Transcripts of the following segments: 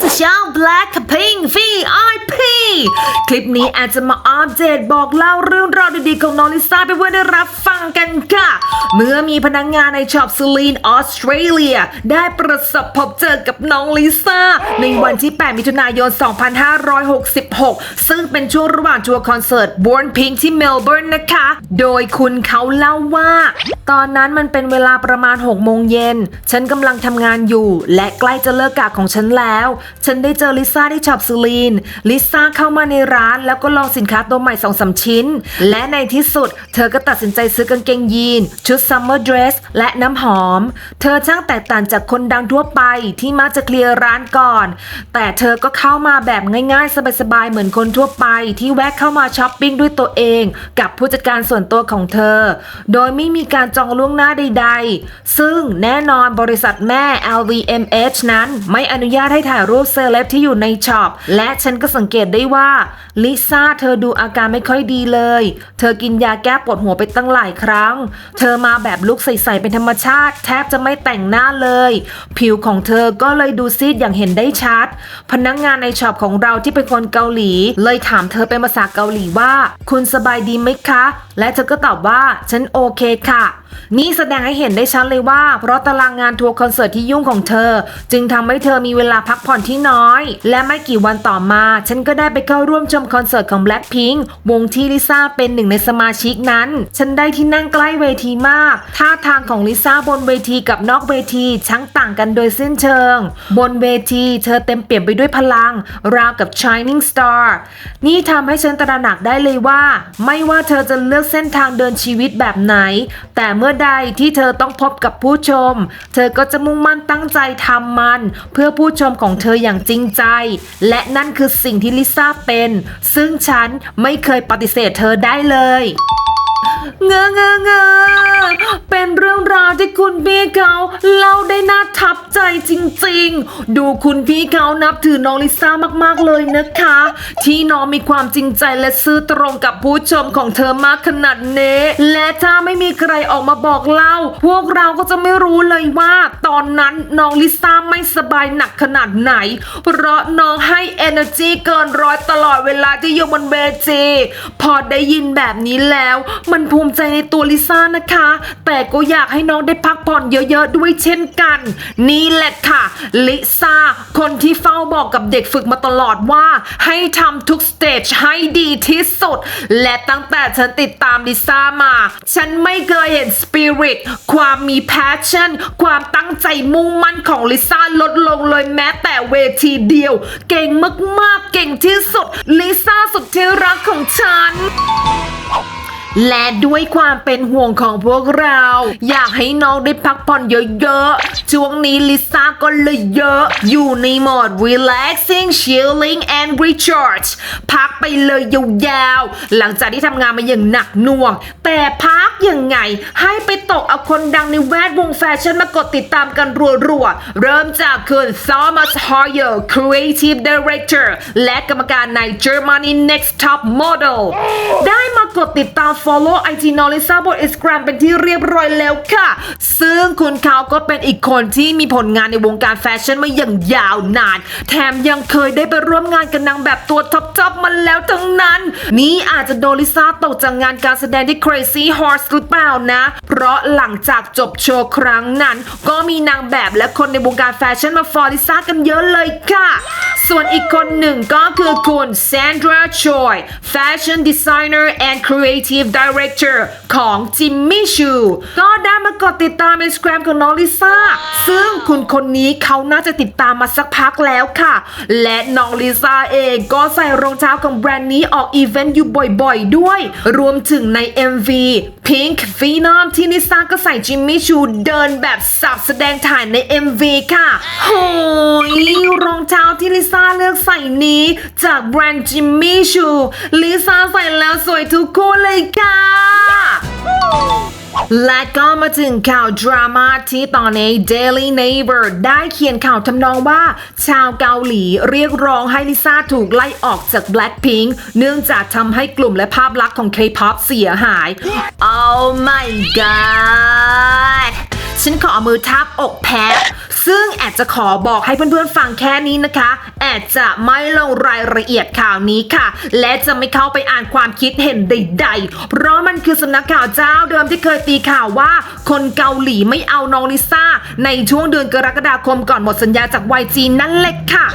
สู่ช่อง Blackpink VIP คลิปนี้อาจจะมาอัปเดตบอกเล่าเรื่องราวดีๆของน้องลิซ่าไปเพื่อได้รับฟังกันค่ะ เมื่อมีพนักงงานในช็อปซูลีนออสเตรเลีย ได้ประสบพบเจอกับน้องลิซ่า ในวันที่ 8 มิถุนายน 2566 ซึ่งเป็นช่วงระหว่างทัวร์คอนเสิร์ต Born Pink ที่เมลเบิร์นนะคะ โดยคุณเขาเล่าว่า ตอนนั้นมันเป็นเวลาประมาณ6โมงเย็น ฉันกำลังทำงานอยู่ และใกล้จะเลิกกะของฉันแล้ว ฉันได้เจอลิซ่าที่ช็อปซูลีน ลิซ่าเข้ามาในร้าน แล้วก็ลองสินค้าตัวใหม่สองสามชิ้น และในที่สุด เธอก็ตัดสินใจซื้อกางเกงยีน ชุดซัมเมอร์เดรสและน้ำหอม เธอช่างแตกต่างจากคนดังทั่วไปที่มักจะเคลียร์ร้านก่อน แต่เธอก็เข้ามาแบบง่ายๆ สบายๆ เหมือนคนทั่วไป ที่แวะเข้ามาช้อปปิ้งด้วยตัวเอง กับผู้จัดการส่วนตัวของเธอ โดยไม่มีการจองล่วงหน้าใดๆ ซึ่งแน่นอนบริษัทแม่ LVMH นั้นไม่อนุญาตให้ถ่ายรูปเซเลบที่อยู่ในช็อป และฉันก็สังเกตได้ว่าลิซ่าเธอดูอาการไม่ค่อยดีเลย เธอกินยาแก้ปวดหัวไปตั้งหลายครั้ง เธอมาแบบลุกใสๆเป็นธรรมชาติ แทบจะไม่แต่งหน้าเลย ผิวของเธอก็เลยดูซีดอย่างเห็นได้ชัด พนักงงานในช็อปของเราที่เป็นคนเกาหลี เลยถามเธอเป็นภาษาเกาหลีว่า คุณสบายดีไหมคะ และเธอก็ตอบว่า ฉันโอเคค่ะนี่แสดงให้เห็นได้ชัดเลยว่า เพราะตารางงานทัวร์คอนเสิร์ตที่ยุ่งของเธอ จึงทำให้เธอมีเวลาพักผ่อนที่น้อย และไม่กี่วันต่อมา ฉันก็ได้ไปเข้าร่วมชมคอนเสิร์ตของ Blackpink วงที่ลิซ่าเป็นหนึ่งในสมาชิกนั้น ฉันได้ที่นั่งใกล้เวทีมาก ท่าทางของลิซ่าบนเวทีกับนอกเวทีช่างต่างกันโดยสิ้นเชิง บนเวทีเธอเต็มเปี่ยมไปด้วยพลัง ราวกับ Shining Star นี่ทำให้ฉันตระหนักได้เลยว่า ไม่ว่าเธอจะเลือกเส้นทางเดินชีวิตแบบไหน แต่เมื่อใดที่เธอต้องพบกับผู้ชม เธอก็จะมุ่งมั่นตั้งใจทำมัน เพื่อผู้ชมของเธออย่างจริงใจ และนั่นคือสิ่งที่ลิซ่าเป็น ซึ่งฉันไม่เคยปฏิเสธเธอได้เลย เงอเงอเงอเป็นเรื่องราวที่คุณพี่เขาเล่าได้น่าทับใจจริงๆ ดูคุณพี่เขานับถือน้องลิซ่ามากๆเลยนะคะ ที่น้องมีความจริงใจและซื่อตรงกับผู้ชมของเธอมากขนาดนี้และถ้าไม่มีใครออกมาบอกเล่า พวกเราก็จะไม่รู้เลยว่า ตอนนั้นน้องลิซ่าไม่สบายหนักขนาดไหน เพราะน้องให้ energy เกินร้อยตลอดเวลาที่อยู่บนเวทีพอได้ยินแบบนี้แล้ว มันภูมิใจในตัวลิซ่านะคะแต่ก็อยากให้น้องได้พักผ่อนเยอะๆด้วยเช่นกัน นี่แหละค่ะ ลิซ่า คนที่เฝ้าบอกกับเด็กฝึกมาตลอดว่า ให้ทำทุกสเตจให้ดีที่สุด และตั้งแต่ฉันติดตามลิซ่ามา ฉันไม่เคยเห็นสปิริตความมีแพชชั่น ความตั้งใจมุ่งมั่นของลิซ่าลดลงเลยแม้แต่เวทีเดียว เก่งมากๆ เก่งที่สุด ลิซ่าสุดที่รักของฉัน และด้วยความเป็นห่วงของพวกเรา อยากให้น้องได้พักผ่อนเยอะๆ ช่วงนี้ลิซ่าก็เลยเยอะ อยู่ในโหมด relaxing chilling and recharge พักไปเลยยาวๆ หลังจากที่ทำงานมาอย่างหนักหน่วง แต่พักยังไง ให้ไปตกเอาคนดังในแวดวงแฟชั่นมากดติดตามกันรัวๆ เริ่มจากคุณ Thomas Hoyer Creative Director และกรรมการใน Germany Next Top Model ได้มากดติดตาม follow IG n o l i s a บน Instagram เป็นที่เรียบร้อยแล้วค่ะ ซึ่งคุณเขาก็เป็นอีกคนที่มีผลงานในวงการแฟชั่นมาอย่างยาวนาน แถมยังเคยได้ไปร่วมงานกับนางแบบตัวท็อปๆมาแล้วทั้งนั้น นี่อาจจะโดนลิซ่าตกจากงานการแสดงที่ Crazy Horse หรือเปล่านะ เพราะหลังจากจบโชว์ครั้งนั้น ก็มีนางแบบและคนในวงการแฟชั่นมาฟอร์ลิซ่ากันเยอะเลยค่ะ ส่วนอีกคนหนึ่งก็คือคุณ Sandra Choi Fashion Designer and Creative Director ของ Jimmy Choo ก็ได้มากดติดตาม Instagram ของน้องลิซ่า ซึ่งคุณคนนี้เขาน่าจะติดตามมาสักพักแล้วค่ะ และน้องลิซ่าเองก็ใส่รองเท้าของแบรนด์นี้ออกอีเวนต์อยู่บ่อยๆด้วย รวมถึงใน MV Pink Phenom ที่ลิซ่าก็ใส่ Jimmy Choo เดินแบบสับแสดงถ่ายใน MV ค่ะโหยรองเท้าที่ลิซ่าเลือกใส่นี้ จากแบรนด์ Jimmy Choo ลิซ่าใส่แล้วสวยทุกคู่เลยค่ะ และก็มาถึงข่าวดราม่าที่ตอนนี้ Daily Neighbor ได้เขียนข่าวทำนองว่า ชาวเกาหลีเรียกร้องให้ลิซ่าถูกไล่ออกจาก Blackpink เนื่องจากทำให้กลุ่มและภาพลักษณ์ของ K-pop เสียหาย Oh my god ฉันขอเอามือทับอกแพ้ซึ่งแอดจะขอบอกให้เพื่อนๆฟังแค่นี้นะคะ แอดจะไม่ลงรายละเอียดข่าวนี้ค่ะ และจะไม่เข้าไปอ่านความคิดเห็นใด ๆ เพราะมันคือสำนักข่าวเจ้าเดิมที่เคยตีข่าวว่า คนเกาหลีไม่เอาน้องลิซ่า ในช่วงเดือนกรกฎาคมก่อนหมดสัญญาจาก YG นั่นแหละค่ะ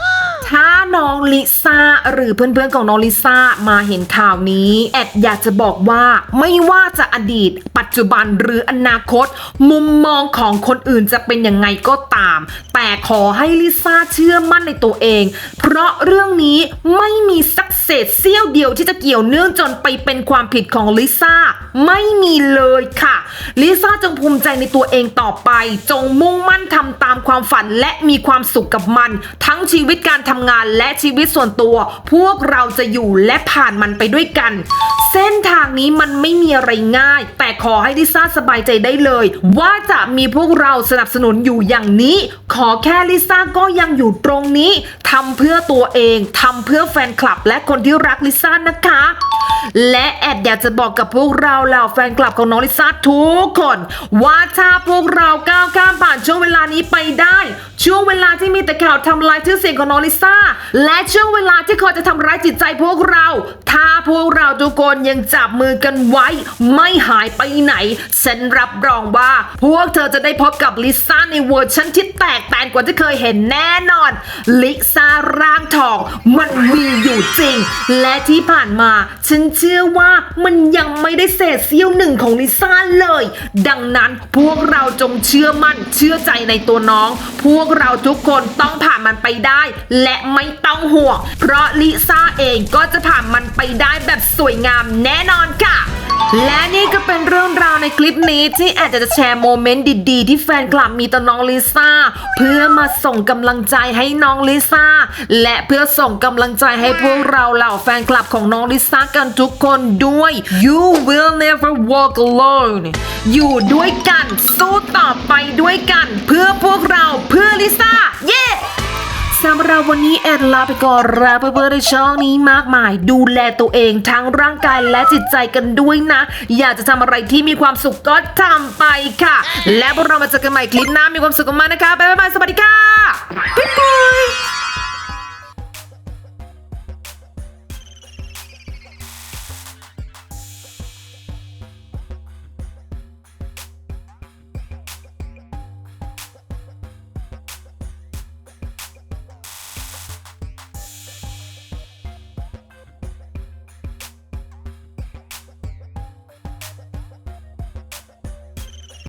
ถ้าน้องลิซ่าหรือเพื่อนๆของน้องลิซ่ามาเห็นข่าวนี้ แอดอยากจะบอกว่าไม่ว่าจะอดีต ปัจจุบันหรืออนาคต มุมมองของคนอื่นจะเป็นยังไงก็ตาม แต่ขอให้ลิซ่าเชื่อมั่นในตัวเองเพราะเรื่องนี้ไม่มีสักเศษเสี้ยวเดียวที่จะเกี่ยวเนื่องจนไปเป็นความผิดของลิซ่าไม่มีเลยค่ะลิซ่าจงภูมิใจในตัวเองต่อไป จงมุ่งมั่นทำตามความฝันและมีความสุขกับมัน ทั้งชีวิตการทำงานและชีวิตส่วนตัว พวกเราจะอยู่และผ่านมันไปด้วยกัน เส้นทางนี้มันไม่มีอะไรง่าย แต่ขอให้ลิซ่าสบายใจได้เลย ว่าจะมีพวกเราสนับสนุนอยู่อย่างนี้ ขอแค่ลิซ่าก็ยังอยู่ตรงนี้ทำเพื่อตัวเองทำเพื่อแฟนคลับและคนที่รักลิซ่านะคะ และแอดอยากจะบอกกับพวกเราเหล่าแฟนคลับของน้องลิซ่าทุกคน ว่าถ้าพวกเราก้าวข้ามผ่านช่วงเวลานี้ไปได้ ช่วงเวลาที่มีแต่ข่าวทำลายชื่อเสียงของน้องลิซ่า และช่วงเวลาที่คอยจะทำร้ายจิตใจพวกเรา ถ้าพวกเราทุกคนยังจับมือกันไว้ ไม่หายไปไหนฉันรับรองว่า พวกเธอจะได้พบกับลิซ่าในเวอร์ชันที่แตกต่างกว่าที่เคยเห็นแน่นอน ลิซ่าร่างทองมันมีอยู่จริง และที่ผ่านมา ฉันเชื่อว่ามันยังไม่ได้เศษเสี้ยวหนึ่งของลิซ่าเลย ดังนั้นพวกเราจงเชื่อมั่นเชื่อใจในตัวน้อง พวกเราทุกคนต้องผ่านมันไปได้ และไม่ต้องห่วง เพราะลิซ่าเองก็จะผ่านมันไปได้แบบสวยงามแน่นอนค่ะ และนี่ก็เป็นเรื่องราวในคลิปนี้ที่แอดจะแชร์โมเมนต์ดีๆ ที่แฟนคลับมีต่อน้องลิซ่าเพื่อมาส่งกำลังใจให้น้องลิซ่าและเพื่อส่งกำลังใจให้พวกเราเหล่าแฟนคลับของน้องลิซ่ากันทุกคนด้วย You will never walk alone อยู่ด้วยกันสู้ต่อไปด้วยกัน เพื่อพวกเราเพื่อลิซ่าเย้ สำหรับวันนี้แอดลาไปก่อนแล้วเพื่อนๆในช่องนี้มากมาย ดูแลตัวเองทั้งร่างกายและจิตใจกันด้วยนะ อยากจะทำอะไรที่มีความสุขก็ทำไปค่ะ และพวกเรามาเจอกันใหม่คลิปหน้ามีความสุขกันมากนะคะ บ๊ายบาย สวัสดีค่ะบ๊ายบาย